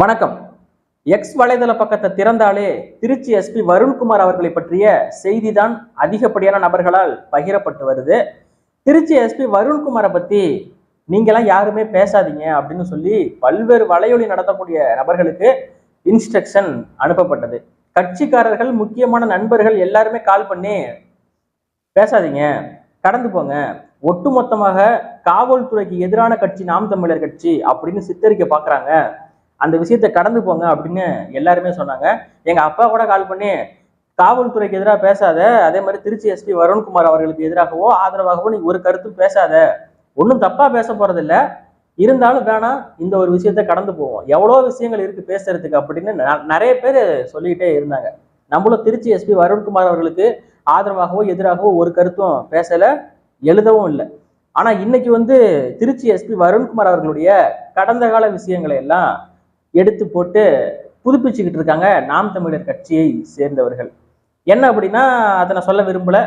வணக்கம். எக்ஸ் வலைதள பக்கத்தை திறந்தாலே திருச்சி எஸ்பி வருண்குமார் அவர்களை பற்றிய செய்திதான் அதிகப்படியான நபர்களால் பகிரப்பட்டு வருது. திருச்சி எஸ்பி வருண்குமாரை பத்தி நீங்களாம் யாருமே பேசாதீங்க அப்படின்னு சொல்லி பல்வேறு வலையொலி நடத்தக்கூடிய நபர்களுக்கு இன்ஸ்ட்ரக்ஷன் அனுப்பப்பட்டது. கட்சிக்காரர்கள் முக்கியமான நண்பர்கள் எல்லாருமே கால் பண்ணி பேசாதீங்க கடந்து போங்க. ஒட்டுமொத்தமாக காவல்துறைக்கு எதிரான கட்சி நாம் தமிழர் கட்சி அப்படின்னு சித்தரிக்க பார்க்குறாங்க அந்த விஷயத்தை கடந்து போங்க அப்படின்னு எல்லாருமே சொன்னாங்க. எங்க அப்பா கூட கால் பண்ணி காவல்துறைக்கு எதிராக பேசாத அதே மாதிரி திருச்சி எஸ்பி வருண்குமார் அவர்களுக்கு எதிராகவோ ஆதரவாகவோ நீ ஒரு கருத்தும் பேசாத. ஒன்றும் தப்பா பேச போறதில்ல. இருந்தாலும் வேணாம் இந்த ஒரு விஷயத்த கடந்து போவோம். எவ்வளோ விஷயங்கள் இருக்கு பேசுறதுக்கு? அப்படின்னு நிறைய பேர் சொல்லிக்கிட்டே இருந்தாங்க. நம்மளும் திருச்சி எஸ்பி வருண்குமார் அவர்களுக்கு ஆதரவாகவோ எதிராகவோ ஒரு கருத்தும் பேசல எழுதவும் இல்லை. ஆனா இன்னைக்கு வந்து திருச்சி எஸ்பி வருண்குமார் அவர்களுடைய கடந்த கால விஷயங்களை எல்லாம் எடுத்து போட்டு புதுப்பிச்சுக்கிட்டு இருக்காங்க நாம் தமிழர் கட்சியை சேர்ந்தவர்கள். என்ன அப்படின்னா அதை நான் சொல்ல விரும்பல.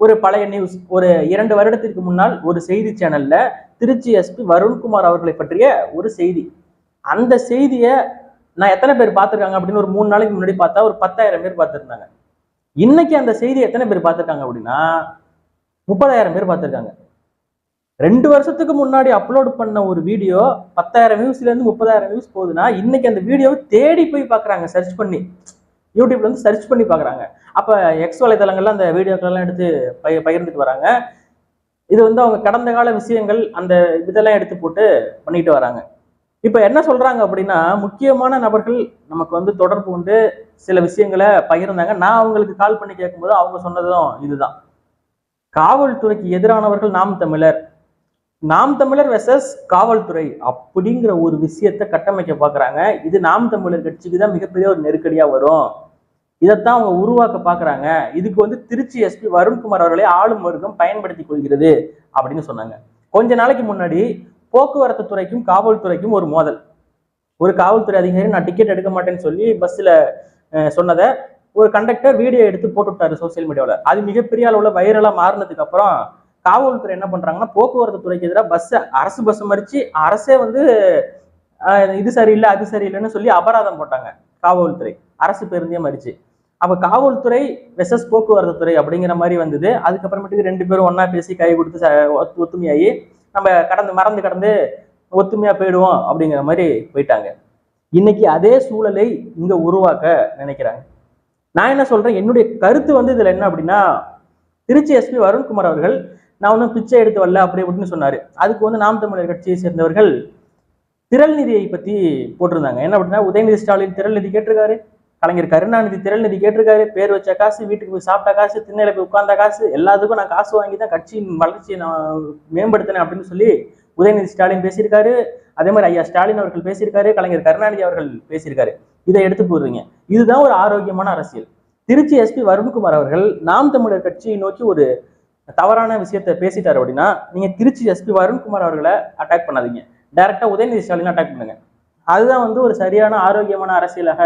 ஒரு பழைய நியூஸ் ஒரு இரண்டு வருடத்திற்கு முன்னால் ஒரு செய்தி சேனல்ல திருச்சி எஸ்பி வருண்குமார் அவர்களை பற்றிய ஒரு செய்தி. அந்த செய்தியை நான் எத்தனை பேர் பார்த்துருக்காங்க அப்படின்னு ஒரு மூணு நாளைக்கு முன்னாடி பார்த்தா ஒரு பத்தாயிரம் பேர் பார்த்துருந்தாங்க. இன்னைக்கு அந்த செய்தி எத்தனை பேர் பார்த்துருக்காங்க அப்படின்னா முப்பதாயிரம் பேர் பார்த்துருக்காங்க. ரெண்டு வருஷத்துக்கு முன்னாடி அப்லோட் பண்ண ஒரு வீடியோ பத்தாயிரம் வியூஸ்ல இருந்து முப்பதாயிரம் வியூஸ் போகுதுன்னா இன்னைக்கு அந்த வீடியோவை தேடி போய் பார்க்குறாங்க சர்ச் பண்ணி. யூடியூப்ல வந்து சர்ச் பண்ணி பார்க்குறாங்க அப்ப எக்ஸ் வலைதளங்கள்ல அந்த வீடியோக்கள்லாம் எடுத்து பய பகிர்ந்துட்டு வராங்க. இது வந்து அவங்க கடந்த கால விஷயங்கள் அந்த இதெல்லாம் எடுத்து போட்டு பண்ணிட்டு வராங்க. இப்ப என்ன சொல்றாங்க அப்படின்னா முக்கியமான நபர்கள் நமக்கு வந்து தொடர்பு கொண்டு சில விஷயங்களை பகிர்ந்தாங்க. நான் அவங்களுக்கு கால் பண்ணி கேட்கும்போது அவங்க சொன்னதும் இதுதான். காவல்துறைக்கு எதிரானவர்கள் நாம் தமிழர். நாம் தமிழர் வெசஸ் காவல்துறை அப்படிங்கிற ஒரு விஷயத்தை கட்டமைக்க பார்க்குறாங்க இது நாம் தமிழர் கட்சிக்கு தான் மிகப்பெரிய ஒரு நெருக்கடியாக வரும். இதைத்தான் அவங்க உருவாக்க பார்க்குறாங்க இதுக்கு வந்து திருச்சி எஸ்பி வருண்குமார் அவர்களை ஆளும் வர்க்கம் பயன்படுத்தி கொள்கிறது அப்படின்னு சொன்னாங்க. கொஞ்ச நாளைக்கு முன்னாடி போக்குவரத்து துறைக்கும் காவல்துறைக்கும் ஒரு மோதல். ஒரு காவல்துறை அதிகாரி நான் டிக்கெட் எடுக்க மாட்டேன்னு சொல்லி பஸ்ஸில் சொன்னதை ஒரு கண்டக்டர் வீடியோ எடுத்து போட்டுவிட்டாரு சோசியல் மீடியாவில் அது மிகப்பெரிய அளவில் வைரலாக மாறினதுக்கு அப்புறம் காவல்துறை என்ன பண்றாங்கன்னா போக்குவரத்து துறைக்கு எதிராக பஸ்ஸை அரசு பஸ் மறிச்சு அரசே வந்து இது சரியில்லை அது சரியில்லைன்னு சொல்லி அபராதம் போட்டாங்க காவல்துறை. அரசு பேருந்தே மறிச்சு. அப்ப காவல்துறை வெசஸ் போக்குவரத்து துறை அப்படிங்கிற மாதிரி வந்தது. அதுக்கப்புறமேட்டுக்கு ரெண்டு பேரும் ஒன்றா பேசி கை கொடுத்து ச- ஒத்து- ஒத்துமையாகி நம்ம கடந்து மறந்து கடந்து ஒத்துமையா போயிடுவோம் அப்படிங்கிற மாதிரி போயிட்டாங்க. இன்னைக்கு அதே சூழலை இங்க உருவாக்க நினைக்கிறாங்க. நான் என்ன சொல்றேன்? என்னுடைய கருத்து வந்து இதுல என்ன அப்படின்னா திருச்சி எஸ்பி வருண்குமார் அவர்கள் நான் ஒன்றும் பிச்சை எடுத்து வரல அப்படி இப்படின்னு சொன்னார். அதுக்கு வந்து நாம் தமிழர் கட்சியை சேர்ந்தவர்கள் திரள் நிதியை பற்றி போட்டிருந்தாங்க. என்ன அப்படின்னா உதயநிதி ஸ்டாலின் திரள் நிதி கேட்டிருக்காரு கலைஞர் கருணாநிதி திரள் நிதி கேட்டிருக்காரு பேர் வச்ச காசு வீட்டுக்கு போய் சாப்பிட்ட காசு திண்ணையில போய் உட்கார்ந்த காசு எல்லாத்துக்கும் நான் காசு வாங்கி தான் கட்சியின் வளர்ச்சியை நான் மேம்படுத்தினேன் அப்படின்னு சொல்லி உதயநிதி ஸ்டாலின் பேசியிருக்காரு. அதே மாதிரி ஐயா ஸ்டாலின் அவர்கள் பேசியிருக்காரு கலைஞர் கருணாநிதி அவர்கள் பேசியிருக்காரு. இதை எடுத்து போடுறீங்க. இதுதான் ஒரு ஆரோக்கியமான அரசியல். திருச்சி எஸ்பி வருண்குமார் அவர்கள் நாம் தமிழர் கட்சியை நோக்கி ஒரு தவறான விஷயத்தை பேசிட்டாரு அப்படின்னா நீங்க திருச்சி எஸ்பி வருண்குமார் அவர்களை அட்டாக் பண்ணாதீங்க. டைரக்டா உதயநிதி ஸ்டாலின் அட்டாக் பண்ணுங்க. அதுதான் வந்து ஒரு சரியான ஆரோக்கியமான அரசியலாக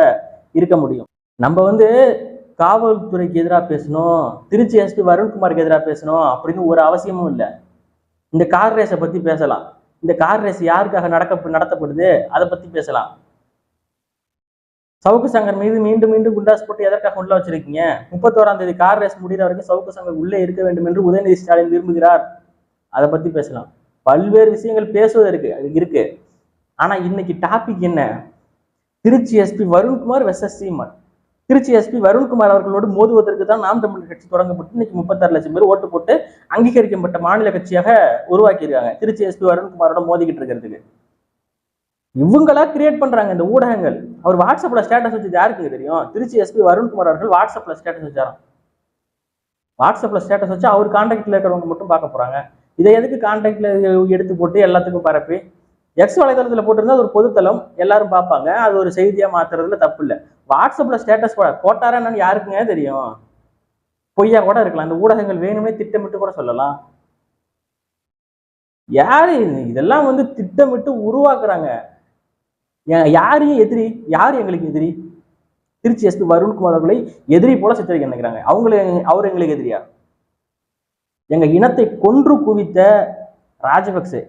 இருக்க முடியும். நம்ம வந்து காவல்துறைக்கு எதிராக பேசணும் திருச்சி எஸ்பி வருண்குமாருக்கு எதிராக பேசணும் அப்படின்னு ஒரு அவசியமும் இல்லை. இந்த கார் ரேஸை பத்தி பேசலாம். இந்த கார் ரேஸ் யாருக்காக நடக்க நடத்தப்படுது அதை பத்தி பேசலாம். சவுக்கு சங்கர் மீது மீண்டும் மீண்டும் குண்டாஸ் போட்டு எதற்காக உள்ள வச்சிருக்கீங்க? முப்பத்தோராம் தேதி கார் ரேஸ் முடிகிற வரைக்கும் சவுக்கு சங்கர் உள்ளே இருக்க வேண்டும் என்று உதயநிதி ஸ்டாலின் விரும்புகிறார். அதை பத்தி பேசலாம். பல்வேறு விஷயங்கள் பேசுவதற்கு அது இருக்கு. ஆனா இன்னைக்கு டாபிக் என்ன? Trichy SP Varun Kumar versus Seeman. Trichy SP Varun Kumar அவர்களோடு மோதுவதற்கு தான் நாம் தமிழர் கட்சி தொடங்கப்பட்டு இன்னைக்கு முப்பத்தாறு லட்சம் பேர் ஓட்டு போட்டு அங்கீகரிக்கப்பட்ட மாநில கட்சியாக உருவாக்கியிருக்காங்க. திருச்சி எஸ்பி வருண்குமாரோட மோதிக்கிட்டு இருக்கிறதுக்கு. இவங்களா கிரியேட் பண்றாங்க இந்த ஊடகங்கள். அவர் வாட்ஸ்அப்ல ஸ்டேட்டஸ் வச்சது யாருக்கு தெரியும்? திருச்சி எஸ்பி வருண்குமார் அவர்கள் வாட்ஸ்அப்ல ஸ்டேட்டஸ் வச்சாராம். வாட்ஸ்அப்ல ஸ்டேட்டஸ் வச்சு அவர் கான்டாக்ட்ல இருக்கிறவங்க மட்டும் பார்க்க போறாங்க. இதை எதுக்கு கான்டாக்ட்ல எடுத்து போட்டு எல்லாத்துக்கும் பரப்பி? எக்ஸ் வலைதளத்தில் போட்டிருந்தா அது ஒரு பொதுத்தளம். எல்லாரும் பார்ப்பாங்க. அது ஒரு செய்தியா மாத்துறதுல தப்பு இல்லை. வாட்ஸ்அப்ல ஸ்டேட்டஸ் போட போட்டாரா என்னன்னு யாருக்குங்க தெரியும்? பொய்யா கூட இருக்கலாம். இந்த ஊடகங்கள் வேணுமே திட்டமிட்டு கூட சொல்லலாம். யாரு இதெல்லாம் வந்து திட்டமிட்டு உருவாக்குறாங்க. யாரையும் எதிரி யார் எங்களுக்கு எதிரி? திருச்சி எஸ்பி வருண்குமார் அவர்களை எதிரி போல சித்தரிக்க நினைக்கிறாங்க. அவங்கள அவர் எங்களுக்கு எதிரியா? எங்க இனத்தை கொன்று குவித்த ராஜபக்சே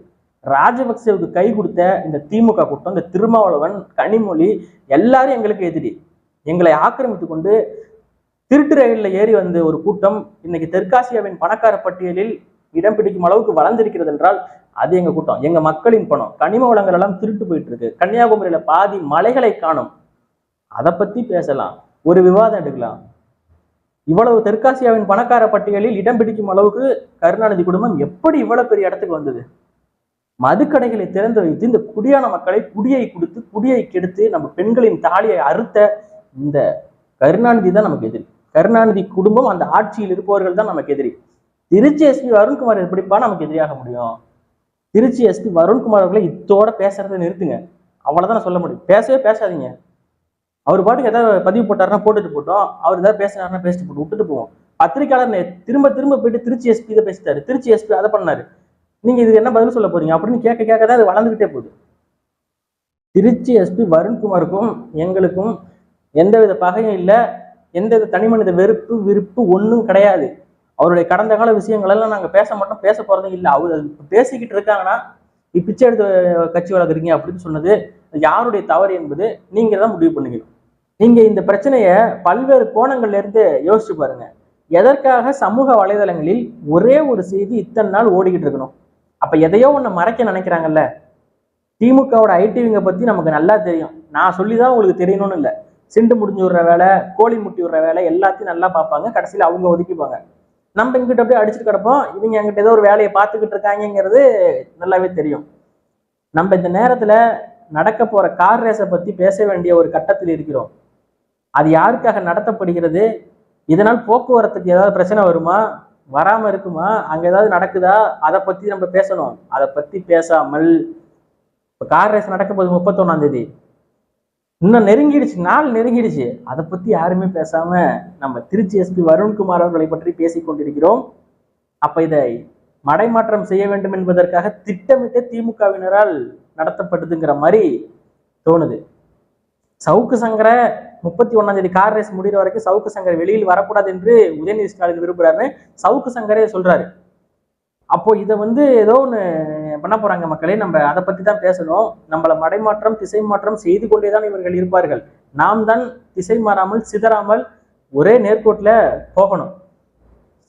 ராஜபக்சேவுக்கு கை கொடுத்த இந்த திமுக கூட்டம் இந்த திருமாவளவன் கனிமொழி எல்லாரும் எங்களுக்கு எதிரி. எங்களை ஆக்கிரமித்து கொண்டு திருட்டு ரயிலில் ஏறி வந்த ஒரு கூட்டம் இன்னைக்கு தெற்காசியாவின் பணக்கார பட்டியலில் இடம் பிடிக்கும் அளவுக்கு வளர்ந்திருக்கிறது என்றால் அது எங்க கூட்டம். எங்க மக்களின் பணம். கனிம வளங்கள் எல்லாம் திருட்டு போயிட்டு இருக்கு கன்னியாகுமரியில பாதி மலைகளை காணும். அதை பத்தி பேசலாம். ஒரு விவாதம் எடுக்கலாம். இவ்வளவு தெற்காசியாவின் பணக்கார பட்டியலில் இடம் பிடிக்கும் அளவுக்கு கருணாநிதி குடும்பம் எப்படி இவ்வளவு பெரிய இடத்துக்கு வந்தது? மதுக்கடைகளை திறந்து வைத்து இந்த குடியான மக்களை குடியை கொடுத்து குடியை கெடுத்து நம்ம பெண்களின் தாலியை அறுத்த இந்த கருணாநிதி தான் நமக்கு எதிரி. கருணாநிதி குடும்பம் அந்த ஆட்சியில் இருப்பவர்கள் தான் நமக்கு எதிரி. திருச்சி எஸ்பி வருண்குமார் எப்படிப்பா நமக்கு எதிரியாக முடியும்? திருச்சி எஸ்பி வருண்குமார் அவர்களை இத்தோட பேசுறத நிறுத்துங்க. அவ்வளவுதான் சொல்ல முடியும். பேசவே பேசாதீங்க. அவர் பாட்டுக்கு ஏதாவது பதிவு போட்டாருன்னா போட்டுட்டு போட்டோம். அவர் ஏதாவது பேசினாருன்னா பேசிட்டு போட்டு விட்டுட்டு போவோம். பத்திரிகையாளர் நே- திரும்ப திரும்ப போயிட்டு திருச்சி எஸ்பி இதை பேசிட்டாரு. திருச்சி எஸ்பி அதை பண்ணாரு. நீங்க இதுக்கு என்ன பதில் சொல்ல போறீங்க? அப்படின்னு கேட்க கேட்க தான் அது வளர்ந்துகிட்டே போகுது. திருச்சி எஸ்பி வருண்குமாருக்கும் எங்களுக்கும் எந்தவித பகையும் இல்லை. எந்தவித தனி மனித வெறுப்பு விருப்பு ஒன்றும் கிடையாது. அவருடைய கடந்த கால விஷயங்கள் எல்லாம் நாங்கள் பேச மாட்டோம் பேச போறதும் இல்லை. அவர் பேசிக்கிட்டு இருக்காங்கன்னா நீ பிச்சை எடுத்து கட்சி வளர்க்குறீங்க அப்படின்னு சொன்னது யாருடைய தவறு என்பது நீங்கள் தான் முடிவு பண்ணிக்கணும். நீங்க இந்த பிரச்சனையை பல்வேறு கோணங்கள்ல இருந்து யோசிச்சு பாருங்க. எதற்காக சமூக வலைதளங்களில் ஒரே ஒரு செய்தி இத்தனை நாள் ஓடிக்கிட்டு இருக்கணும்? அப்ப எதையோ ஒன்று மறைக்க நினைக்கிறாங்கல்ல? திமுகவோட ஐடிவிங்க பத்தி நமக்கு நல்லா தெரியும். நான் சொல்லிதான் உங்களுக்கு தெரியணும்னு இல்லை. சிண்டு முடிஞ்சு விடுற வேலை கோழி முட்டி விடுற வேலை எல்லாத்தையும் நல்லா பார்ப்பாங்க. கடைசியில் அவங்க ஒதுக்கிப்பாங்க. நம்ம இங்கிட்ட அப்படியே அடிச்சுட்டு கிடப்போம். இவங்க எங்கிட்ட ஏதோ ஒரு வேலையை பார்த்துக்கிட்டு இருக்காங்கங்கிறது நல்லாவே தெரியும். நம்ம இந்த நேரத்தில் நடக்க போகிற கார் ரேஸை பற்றி பேச வேண்டிய ஒரு கட்டத்தில் இருக்கிறோம். அது யாருக்காக நடத்தப்படுகிறது? இதனால் போக்குவரத்துக்கு ஏதாவது பிரச்சனை வருமா? வராமல் இருக்குமா? அங்கே ஏதாவது நடக்குதா? அதை பற்றி நம்ம பேசணும். அதை பற்றி பேசாமல் இப்போ கார் ரேஸ் நடக்க போகுது முப்பத்தொன்னாம் தேதி. இன்னும் நெருங்கிடுச்சு நாள் நெருங்கிடுச்சு. அதை பத்தி யாருமே பேசாம நம்ம திருச்சி எஸ்பி வருண்குமார் அவர்களை பற்றி பேசிக் கொண்டிருக்கிறோம். அப்ப இதை மடைமாற்றம் செய்ய வேண்டும் என்பதற்காக திட்டமிட்டு திமுகவினரால் நடத்தப்படுதுங்கிற மாதிரி தோணுது. சவுக்கு சங்கரை முப்பத்தி ஒன்னாம் தேதி கார் ரேஸ் முடிகிற வரைக்கும் சவுக்கு சங்கர் வெளியில் வரக்கூடாது என்று உதயநிதி ஸ்டாலின் விரும்புறாரு சவுக்கு சங்கரே சொல்றாரு. அப்போ இதை வந்து ஏதோ ஒன்று பண்ண போறாங்க மக்களே? நம்ம அதை பத்தி தான் பேசணும். நம்மளை மடைமாற்றம் திசை மாற்றம் செய்து கொண்டே தான் இவர்கள் இருப்பார்கள். நாம் தான் திசை மாறாமல் சிதறாமல் ஒரே நேர்கோட்டில் போகணும்.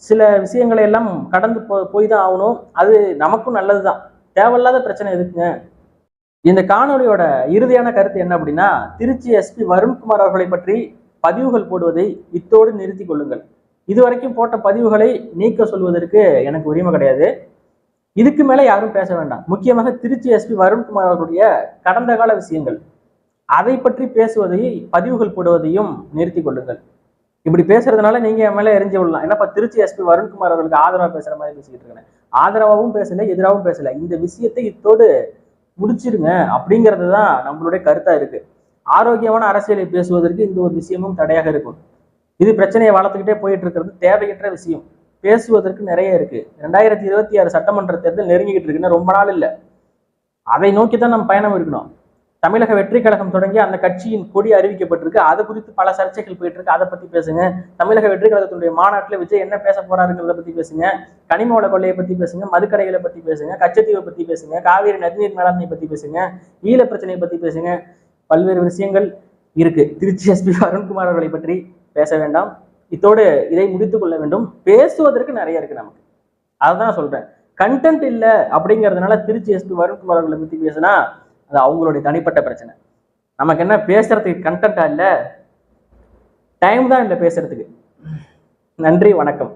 சில விஷயங்களை எல்லாம் கடந்து போ போய் தான் ஆகணும். அது நமக்கும் நல்லதுதான். தேவையில்லாத பிரச்சனை எதுக்குங்க? இந்த காணொலியோட இறுதியான கருத்து என்ன அப்படின்னா திருச்சி எஸ்பி வருண்குமார் அவர்களை பற்றி பதிவுகள் போடுவதை இத்தோடு நிறுத்தி கொள்ளுங்கள். இதுவரைக்கும் போட்ட பதிவுகளை நீக்க சொல்வதற்கு எனக்கு உரிமை கிடையாது. இதுக்கு மேல யாரும் பேச வேண்டாம். முக்கியமாக திருச்சி எஸ்பி வருண்குமார் அவர்களுடைய கடந்த கால விஷயங்கள். அதை பற்றி பேசுவதை பதிவுகள் போடுவதையும் நிறுத்தி கொள்ளுங்கள். இப்படி பேசுறதுனால நீங்க என் மேல எரிஞ்சு விடலாம். என்னப்பா திருச்சி எஸ்பி வருண்குமார் அவர்களுக்கு ஆதரவா பேசுற மாதிரி பேசிக்கிட்டு இருக்கேன் ஆதரவாகவும் பேசல எதிராகவும் பேசல. இந்த விஷயத்தை இத்தோடு முடிச்சிருங்க அப்படிங்கிறது தான் நம்மளுடைய கருத்தா இருக்கு. ஆரோக்கியமான அரசியலை பேசுவதற்கு இந்த ஒரு விஷயமும் தடையாக இருக்கும். இது பிரச்சனையை வளர்த்துக்கிட்டே போயிட்டு இருக்கிறது தேவையற்ற விஷயம். பேசுவதற்கு நிறைய இருக்கு. ரெண்டாயிரத்தி இருபத்தி ஆறு சட்டமன்ற தேர்தல் நெருங்கிக்கிட்டு இருக்குன்னு ரொம்ப நாள் இல்லை. அதை நோக்கி தான் நம்ம பயணம் இருக்கணும் தமிழக வெற்றி கழகம் தொடங்கி அந்த கட்சியின் கொடி அறிவிக்கப்பட்டிருக்கு. அது குறித்து பல சர்ச்சைகள் போயிட்டு இருக்கு அதை பத்தி பேசுங்க. தமிழக வெற்றி கழகத்தினுடைய மாநாட்டில் விஜய் என்ன பேச போறாருங்கிறத பத்தி பேசுங்க. கனிம வள கொள்ளையை பத்தி பேசுங்க. மதுக்கடைகளை பத்தி பேசுங்க. கச்சத்தீவை பத்தி பேசுங்க. காவிரி நதிநீர் மேலாண்மை பத்தி பேசுங்க. ஈழ பிரச்சனையை பத்தி பேசுங்க. பல்வேறு விஷயங்கள் இருக்கு. திருச்சி எஸ்பி அருண்குமார் அவர்களை பற்றி பேச வேண்டாம். இத்தோடு இதை முடித்து கொள்ள வேண்டும். பேசுவதற்கு நிறைய இருக்கு நமக்கு. அதுதான் சொல்றேன். கண்டென்ட் இல்லை அப்படிங்கிறதுனால திருச்சி எஸ்பி வருண்குமார் அவர்களை பற்றி பேசுனா அது அவங்களுடைய தனிப்பட்ட பிரச்சனை. நமக்கு என்ன பேசுறதுக்கு கண்டென்ட்டா இல்லை? டைம் தான் இல்லை பேசுறதுக்கு. நன்றி வணக்கம்.